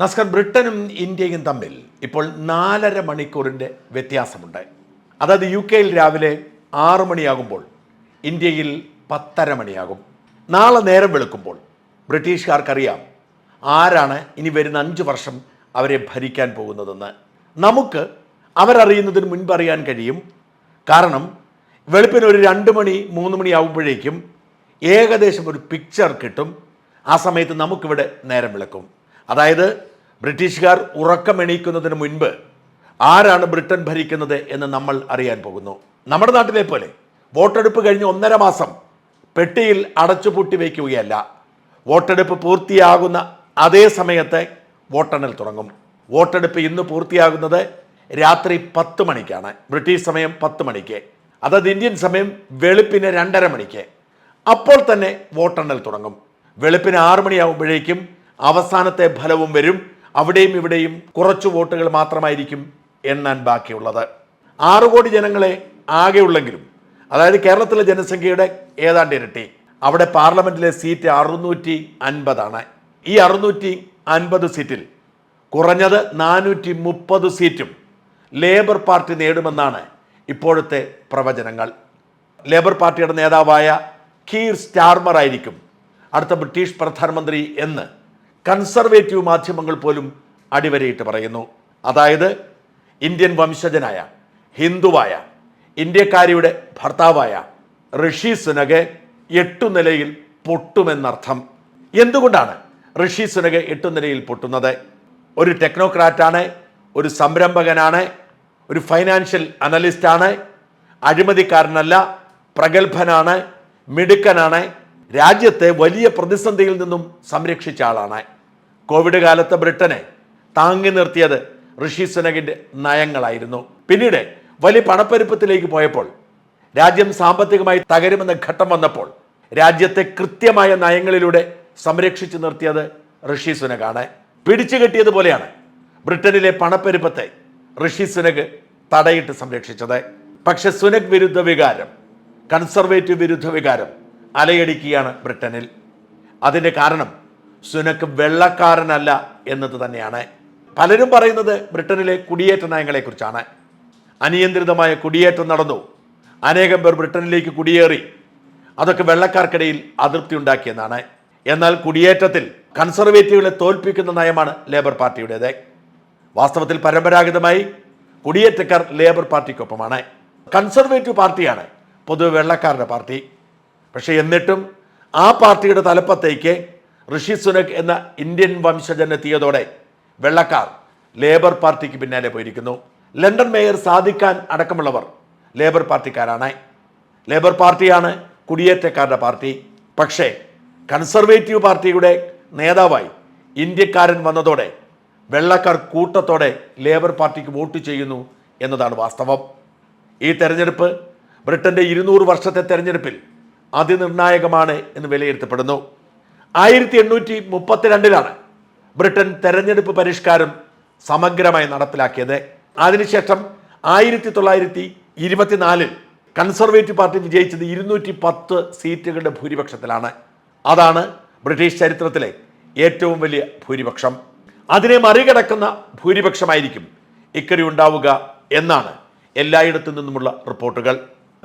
നസ്കർ ബ്രിട്ടനും ഇന്ത്യയും തമ്മിൽ ഇപ്പോൾ നാലര മണിക്കൂറിന്റെ വ്യത്യാസമുണ്ട്. അതായത് യു കെയിൽ രാവിലെ ആറു മണിയാകുമ്പോൾ ഇന്ത്യയിൽ പത്തര മണിയാകും. നാളെ നേരം വെളുക്കുമ്പോൾ ബ്രിട്ടീഷുകാർക്കറിയാം ആരാണ് ഇനി വരുന്ന അഞ്ച് വർഷം അവരെ ഭരിക്കാൻ പോകുന്നതെന്ന്. നമുക്ക് അവരറിയുന്നതിന് മുൻപ് അറിയാൻ കഴിയും. കാരണം വെളുപ്പിന് ഒരു രണ്ട് മണി മൂന്ന് മണി ആകുമ്പോഴേക്കും ഏകദേശം ഒരു പിക്ചർ കിട്ടും. ആ സമയത്ത് നമുക്കിവിടെ നേരം വിളക്കും. അതായത് ബ്രിട്ടീഷുകാർ ഉറക്കമെണീക്കുന്നതിന് മുൻപ് ആരാണ് ബ്രിട്ടൻ ഭരിക്കുന്നത് എന്ന് നമ്മൾ അറിയാൻ പോകുന്നു. നമ്മുടെ നാട്ടിലെ പോലെ വോട്ടെടുപ്പ് കഴിഞ്ഞ് ഒന്നര മാസം പെട്ടിയിൽ അടച്ചുപൂട്ടി വയ്ക്കുകയല്ല വോട്ടെടുപ്പ് പൂർത്തിയാകുന്ന അതേ സമയത്ത് വോട്ടെണ്ണൽ തുടങ്ങും. വോട്ടെടുപ്പ് ഇന്ന് പൂർത്തിയാകുന്നത് രാത്രി പത്ത് മണിക്കാണ്. ബ്രിട്ടീഷ് സമയം പത്ത് മണിക്ക്. അതായത് ഇന്ത്യൻ സമയം വെളുപ്പിന് രണ്ടര മണിക്ക്. അപ്പോൾ തന്നെ വോട്ടെണ്ണൽ തുടങ്ങും. വെളുപ്പിന് ആറ് മണിയാകുമ്പോഴേക്കും അവസാനത്തെ ഫലവും വരും. അവിടെയും ഇവിടെയും കുറച്ച് വോട്ടുകൾ മാത്രമായിരിക്കും എണ്ണാൻ ബാക്കിയുള്ളത്. ആറു കോടി ജനങ്ങളെ ആകെയുള്ളെങ്കിലും അതായത് കേരളത്തിലെ ജനസംഖ്യയുടെ ഏതാണ്ട് ഇരട്ടി അവിടെ പാർലമെന്റിലെ സീറ്റ് അറുന്നൂറ്റി അൻപതാണ് ഈ അറുന്നൂറ്റി അൻപത് സീറ്റിൽ കുറഞ്ഞത് നാനൂറ്റി മുപ്പത് സീറ്റും ലേബർ പാർട്ടി നേടുമെന്നാണ് ഇപ്പോഴത്തെ പ്രവചനങ്ങൾ. ലേബർ പാർട്ടിയുടെ നേതാവായ കീർ സ്റ്റാർമർ ആയിരിക്കും അടുത്ത ബ്രിട്ടീഷ് പ്രധാനമന്ത്രി എന്ന് കൺസർവേറ്റീവ് മാധ്യമങ്ങൾ പോലും അടിവരയിട്ട് പറയുന്നു. അതായത് ഇന്ത്യൻ വംശജനായ ഹിന്ദുവായ ഇന്ത്യക്കാരിയുടെ ഭർത്താവായ ഋഷി സുനഗെ എട്ടു നിലയിൽ പൊട്ടുമെന്നർത്ഥം. എന്തുകൊണ്ടാണ് ഋഷി സുനഗെ എട്ടു നിലയിൽ പൊട്ടുന്നത്? ഒരു ടെക്നോക്രാറ്റാണ് ഒരു സംരംഭകനാണ് ഒരു ഫൈനാൻഷ്യൽ അനലിസ്റ്റാണ് അഴിമതിക്കാരനല്ല പ്രഗത്ഭനാണ് മിടുക്കനാണ് രാജ്യത്തെ വലിയ പ്രതിസന്ധിയിൽ നിന്നും സംരക്ഷിച്ച ആളാണ്. കോവിഡ് കാലത്ത് ബ്രിട്ടനെ താങ്ങി നിർത്തിയത് ഋഷി സുനകിന്റെ നയങ്ങളായിരുന്നു. പിന്നീട് വലിയ പണപ്പെരുപ്പത്തിലേക്ക് പോയപ്പോൾ രാജ്യം സാമ്പത്തികമായി തകരുമെന്ന ഘട്ടം വന്നപ്പോൾ രാജ്യത്തെ കൃത്യമായ നയങ്ങളിലൂടെ സംരക്ഷിച്ചു നിർത്തിയത് ഋഷി സുനകാണ്. പിടിച്ചു കെട്ടിയതുപോലെയാണ് ബ്രിട്ടനിലെ പണപ്പെരുപ്പത്തെ ഋഷി സുനക് തടയിട്ട് സംരക്ഷിച്ചത്. പക്ഷെ സുനക് വിരുദ്ധ വികാരം കൺസർവേറ്റീവ് വിരുദ്ധ വികാരം അലയടിക്കുകയാണ് ബ്രിട്ടനിൽ. അതിന്റെ കാരണം സുനക്ക് വെള്ളക്കാരനല്ല എന്നത് തന്നെയാണ്. പലരും പറയുന്നത് ബ്രിട്ടനിലെ കുടിയേറ്റ നയങ്ങളെക്കുറിച്ചാണ്. അനിയന്ത്രിതമായ കുടിയേറ്റം നടന്നു. അനേകം പേർ ബ്രിട്ടനിലേക്ക് കുടിയേറി. അതൊക്കെ വെള്ളക്കാർക്കിടയിൽ അതൃപ്തി ഉണ്ടാക്കിയെന്നാണ്. എന്നാൽ കുടിയേറ്റത്തിൽ കൺസർവേറ്റീവുകളെ തോൽപ്പിക്കുന്ന നയമാണ് ലേബർ പാർട്ടിയുടേത്. വാസ്തവത്തിൽ പരമ്പരാഗതമായി കുടിയേറ്റക്കാർ ലേബർ പാർട്ടിക്കൊപ്പമാണ്. കൺസർവേറ്റീവ് പാർട്ടിയാണ് പൊതുവെ വെള്ളക്കാരുടെ പാർട്ടി. പക്ഷേ എന്നിട്ടും ആ പാർട്ടിയുടെ തലപ്പത്തേക്ക് ഋഷി സുനക് എന്ന ഇന്ത്യൻ വംശജൻ എത്തിയതോടെ വെള്ളക്കാർ ലേബർ പാർട്ടിക്ക് പിന്നാലെ പോയിരിക്കുന്നു. ലണ്ടൻ മേയർ സാധിക്കാൻ അടക്കമുള്ളവർ ലേബർ പാർട്ടിക്കാരാണ്. ലേബർ പാർട്ടിയാണ് കുടിയേറ്റക്കാരുടെ പാർട്ടി. പക്ഷേ കൺസർവേറ്റീവ് പാർട്ടിയുടെ നേതാവായി ഇന്ത്യക്കാരൻ വന്നതോടെ വെള്ളക്കാർ കൂട്ടത്തോടെ ലേബർ പാർട്ടിക്ക് വോട്ട് ചെയ്യുന്നു എന്നതാണ് വാസ്തവം. ഈ തെരഞ്ഞെടുപ്പ് ബ്രിട്ടന്റെ ഇരുന്നൂറ് വർഷത്തെ തെരഞ്ഞെടുപ്പിൽ അതിനിർണായകമാണ് എന്ന് വിലയിരുത്തപ്പെടുന്നു. ആയിരത്തി എണ്ണൂറ്റി മുപ്പത്തിരണ്ടിലാണ് ബ്രിട്ടൻ തെരഞ്ഞെടുപ്പ് പരിഷ്കാരം സമഗ്രമായി നടപ്പിലാക്കിയത്. അതിനുശേഷം ആയിരത്തി തൊള്ളായിരത്തി ഇരുപത്തിനാലിൽ കൺസർവേറ്റീവ് പാർട്ടി വിജയിച്ചത് ഇരുന്നൂറ്റി പത്ത് സീറ്റുകളുടെ ഭൂരിപക്ഷത്തിലാണ്. അതാണ് ബ്രിട്ടീഷ് ചരിത്രത്തിലെ ഏറ്റവും വലിയ ഭൂരിപക്ഷം. അതിനെ മറികടക്കുന്ന ഭൂരിപക്ഷമായിരിക്കും ഇക്കരി ഉണ്ടാവുക എന്നാണ് എല്ലായിടത്തു നിന്നുമുള്ള റിപ്പോർട്ടുകൾ.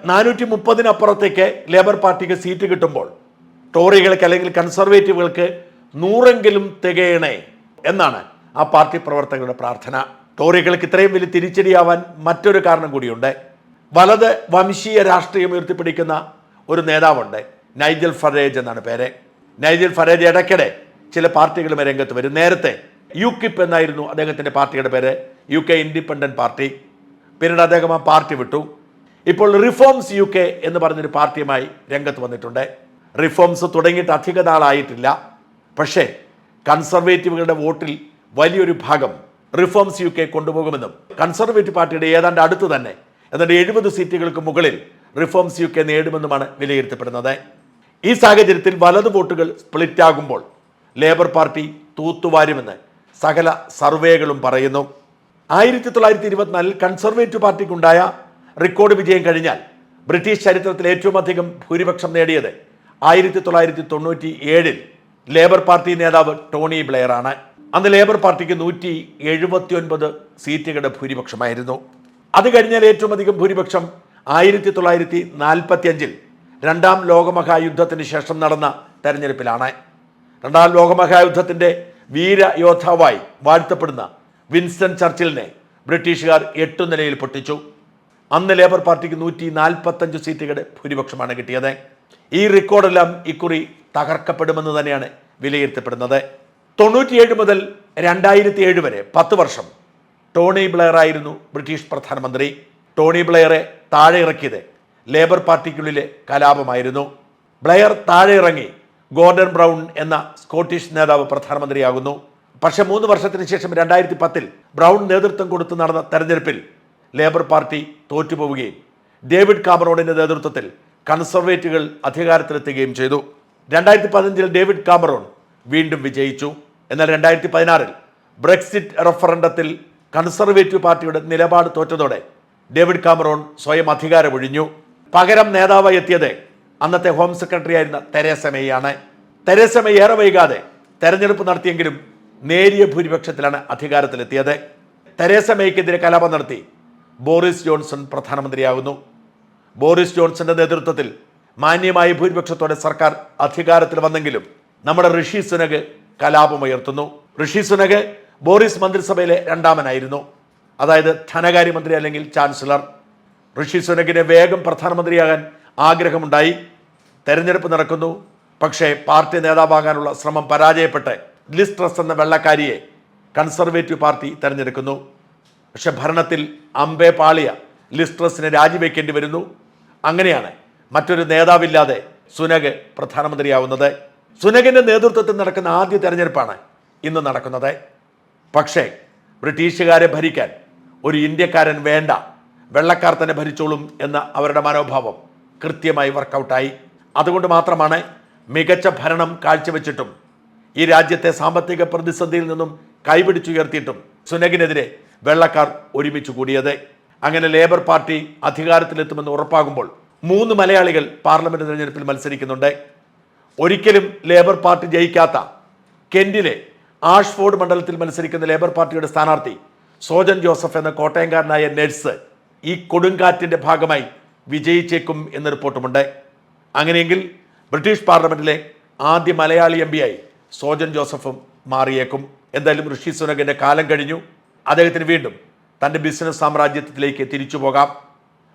നാനൂറ്റി മുപ്പതിനപ്പുറത്തേക്ക് ലേബർ പാർട്ടിക്ക് സീറ്റ് കിട്ടുമ്പോൾ ടോറികൾക്ക് അല്ലെങ്കിൽ കൺസർവേറ്റീവുകൾക്ക് നൂറെങ്കിലും തികയണേ എന്നാണ് ആ പാർട്ടി പ്രവർത്തകരുടെ പ്രാർത്ഥന. ടോറികൾക്ക് ഇത്രയും വലിയ തിരിച്ചടിയാവാൻ മറ്റൊരു കാരണം കൂടിയുണ്ട്. വലത് വംശീയ രാഷ്ട്രീയം ഉയർത്തിപ്പിടിക്കുന്ന ഒരു നേതാവുണ്ട്. നൈജൽ ഫറേജ് എന്നാണ് പേര്. നൈജൽ ഫറേജ് ഇടയ്ക്കിടെ ചില പാർട്ടികളുമായി രംഗത്ത് വരും. നേരത്തെ യു കിപ്പ് എന്നായിരുന്നു അദ്ദേഹത്തിന്റെ പാർട്ടിയുടെ പേര്. U K independent party. പിന്നീട് അദ്ദേഹം ആ പാർട്ടി വിട്ടു. ഇപ്പോൾ റിഫോംസ് യു കെ എന്ന് പറഞ്ഞൊരു പാർട്ടിയുമായി രംഗത്ത് വന്നിട്ടുണ്ട്. റിഫോംസ് തുടങ്ങിയിട്ട് അധിക നാളായിട്ടില്ല. പക്ഷേ കൺസർവേറ്റീവുകളുടെ വോട്ടിൽ വലിയൊരു ഭാഗം റിഫോംസ് യു കെ കൊണ്ടുപോകുമെന്നും കൺസർവേറ്റീവ് പാർട്ടിയുടെ ഏതാണ്ട് അടുത്ത് തന്നെ എന്നിട്ട് എഴുപത് സീറ്റുകൾക്ക് മുകളിൽ റിഫോംസ് യു കെ നേടുമെന്നുമാണ് വിലയിരുത്തപ്പെടുന്നത്. ഈ സാഹചര്യത്തിൽ വലത് വോട്ടുകൾ സ്പ്ലിറ്റ് ആകുമ്പോൾ ലേബർ പാർട്ടി തൂത്തുവാരുമെന്ന് സകല സർവേകളും പറയുന്നു. ആയിരത്തി തൊള്ളായിരത്തി ഇരുപത്തിനാലിൽ കൺസർവേറ്റീവ് പാർട്ടിക്കുണ്ടായ റെക്കോർഡ് വിജയം കഴിഞ്ഞാൽ ബ്രിട്ടീഷ് ചരിത്രത്തിൽ ഏറ്റവും അധികം ഭൂരിപക്ഷം നേടിയത് ആയിരത്തി തൊള്ളായിരത്തി തൊണ്ണൂറ്റി ഏഴിൽ ലേബർ പാർട്ടി നേതാവ് ടോണി ബ്ലെയറാണ്. അന്ന് ലേബർ പാർട്ടിക്ക് നൂറ്റി എഴുപത്തി ഒൻപത് സീറ്റുകളുടെ ഭൂരിപക്ഷമായിരുന്നു. അത് കഴിഞ്ഞാൽ ഏറ്റവും അധികം ഭൂരിപക്ഷം ആയിരത്തി തൊള്ളായിരത്തി നാൽപ്പത്തി അഞ്ചിൽ രണ്ടാം ലോകമഹായുദ്ധത്തിന് ശേഷം നടന്ന തെരഞ്ഞെടുപ്പിലാണ്. രണ്ടാം ലോകമഹായുദ്ധത്തിന്റെ വീരയോദ്ധാവായി വാഴ്ത്തപ്പെടുന്ന വിൻസ്റ്റൺ ചർച്ചിലിനെ ബ്രിട്ടീഷുകാർ എട്ടു നിലയിൽ പൊട്ടിച്ചു. അന്ന് ലേബർ പാർട്ടിക്ക് നൂറ്റി നാൽപ്പത്തഞ്ച് സീറ്റുകളുടെ ഭൂരിപക്ഷമാണ് കിട്ടിയത്. ഈ റെക്കോർഡെല്ലാം ഇക്കുറി തകർക്കപ്പെടുമെന്ന് തന്നെയാണ് വിലയിരുത്തപ്പെടുന്നത്. തൊണ്ണൂറ്റിയേഴ് മുതൽ രണ്ടായിരത്തി ഏഴ് വരെ പത്ത് വർഷം ടോണി ബ്ലെയർ ആയിരുന്നു ബ്രിട്ടീഷ് പ്രധാനമന്ത്രി. ടോണി ബ്ലെയറെ താഴെ ഇറക്കിയത് ലേബർ പാർട്ടിക്കുള്ളിലെ കലാപമായിരുന്നു. ബ്ലെയർ താഴെ ഇറങ്ങി ഗോർഡൻ ബ്രൗൺ എന്ന സ്കോട്ടിഷ് നേതാവ് പ്രധാനമന്ത്രിയാകുന്നു. പക്ഷെ മൂന്ന് വർഷത്തിന് ശേഷം രണ്ടായിരത്തി പത്തിൽ ബ്രൗൺ നേതൃത്വം കൊടുത്ത് നടന്ന തെരഞ്ഞെടുപ്പിൽ ലേബർ പാർട്ടി തോറ്റുപോവുകയും ഡേവിഡ് കാമറോണിന്റെ നേതൃത്വത്തിൽ കൺസർവേറ്റീവുകൾ അധികാരത്തിലെത്തുകയും ചെയ്തു. രണ്ടായിരത്തി പതിനഞ്ചിൽ ഡേവിഡ് കാമറോൺ വീണ്ടും വിജയിച്ചു. എന്നാൽ രണ്ടായിരത്തി പതിനാറിൽ ബ്രെക്സിറ്റ് റഫറണ്ടത്തിൽ കൺസർവേറ്റീവ് പാർട്ടിയുടെ നിലപാട് തോറ്റതോടെ ഡേവിഡ് കാമറോൺ സ്വയം അധികാരമൊഴിഞ്ഞു. പകരം നേതാവായി എത്തിയത് അന്നത്തെ ഹോം സെക്രട്ടറി ആയിരുന്ന തെരേസ മേയാണ് തെരേസ മെയ് ഏറെ വൈകാതെ തെരഞ്ഞെടുപ്പ് നടത്തിയെങ്കിലും നേരിയ ഭൂരിപക്ഷത്തിലാണ് അധികാരത്തിലെത്തിയത്. തെരേസ മെയ്ക്കെതിരെ കലാപം നടത്തി ബോറിസ് ജോൺസൺ പ്രധാനമന്ത്രിയാകുന്നു. ബോറിസ് ജോൺസന്റെ നേതൃത്വത്തിൽ മാന്യമായ ഭൂരിപക്ഷത്തോടെ സർക്കാർ അധികാരത്തിൽ വന്നെങ്കിലും നമ്മുടെ ഋഷി സുനക് കലാപമുയർത്തുന്നു. ഋഷി സുനക് ബോറിസ് മന്ത്രിസഭയിലെ രണ്ടാമനായിരുന്നു. അതായത് ധനകാര്യമന്ത്രി അല്ലെങ്കിൽ ചാൻസലർ. ഋഷി സുനകിന് വേഗം പ്രധാനമന്ത്രിയാകാൻ ആഗ്രഹമുണ്ടായി. തെരഞ്ഞെടുപ്പ് നടക്കുന്നു. പക്ഷേ പാർട്ടി നേതാവാകാനുള്ള ശ്രമം പരാജയപ്പെട്ട് ലിസ്ട്രസ് എന്ന വെള്ളക്കാരിയെ കൺസർവേറ്റീവ് പാർട്ടി തെരഞ്ഞെടുക്കുന്നു. പക്ഷെ ഭരണത്തിൽ അമ്പേ പാളിയ ലിസ്ട്രസിനെ രാജിവെക്കേണ്ടി വരുന്നു. അങ്ങനെയാണ് മറ്റൊരു നേതാവില്ലാതെ സുനഗ് പ്രധാനമന്ത്രിയാവുന്നത്. സുനഗിന്റെ നേതൃത്വത്തിൽ നടക്കുന്ന ആദ്യ തെരഞ്ഞെടുപ്പാണ് ഇന്ന് നടക്കുന്നത്. പക്ഷേ ബ്രിട്ടീഷുകാരെ ഭരിക്കാൻ ഒരു ഇന്ത്യക്കാരൻ വേണ്ട. വെള്ളക്കാർ തന്നെ ഭരിച്ചോളും എന്ന അവരുടെ മനോഭാവം കൃത്യമായി വർക്കൗട്ടായി. അതുകൊണ്ട് മാത്രമാണ് മികച്ച ഭരണം കാഴ്ചവെച്ചിട്ടും ഈ രാജ്യത്തെ സാമ്പത്തിക പ്രതിസന്ധിയിൽ നിന്നും കൈപിടിച്ചുയർത്തിയിട്ടും സുനകിനെതിരെ വെള്ളക്കാർ ഒരുമിച്ച് കൂടിയത്. അങ്ങനെ ലേബർ പാർട്ടി അധികാരത്തിലെത്തുമെന്ന് ഉറപ്പാകുമ്പോൾ മൂന്ന് മലയാളികൾ പാർലമെന്റ് തെരഞ്ഞെടുപ്പിൽ മത്സരിക്കുന്നുണ്ട്. ഒരിക്കലും ലേബർ പാർട്ടി ജയിക്കാത്ത കെന്റിലെ ആഷ്ഫോർഡ് മണ്ഡലത്തിൽ മത്സരിക്കുന്ന ലേബർ പാർട്ടിയുടെ സ്ഥാനാർത്ഥി സോജൻ ജോസഫ് എന്ന കോട്ടയംകാരനായ നഴ്സ് ഈ കൊടുങ്കാറ്റിന്റെ ഭാഗമായി വിജയിച്ചേക്കും എന്ന റിപ്പോർട്ടുമുണ്ട്. അങ്ങനെയെങ്കിൽ ബ്രിട്ടീഷ് പാർലമെന്റിലെ ആദ്യ മലയാളി എം ആയി സോജൻ ജോസഫും മാറിയേക്കും. എന്തായാലും ഋഷി സുനകിന്റെ കാലം കഴിഞ്ഞു. അദ്ദേഹത്തിന് വീണ്ടും തന്റെ ബിസിനസ് സാമ്രാജ്യത്തിലേക്ക് തിരിച്ചു പോകാം.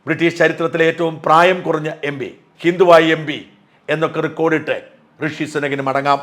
ബ്രിട്ടീഷ് ചരിത്രത്തിലെ ഏറ്റവും പ്രായം കുറഞ്ഞ എം പി ഹിന്ദുവായി എം പി എന്നൊക്കെ റെക്കോർഡിട്ട് ഋഷി സുനകിന് മടങ്ങാം.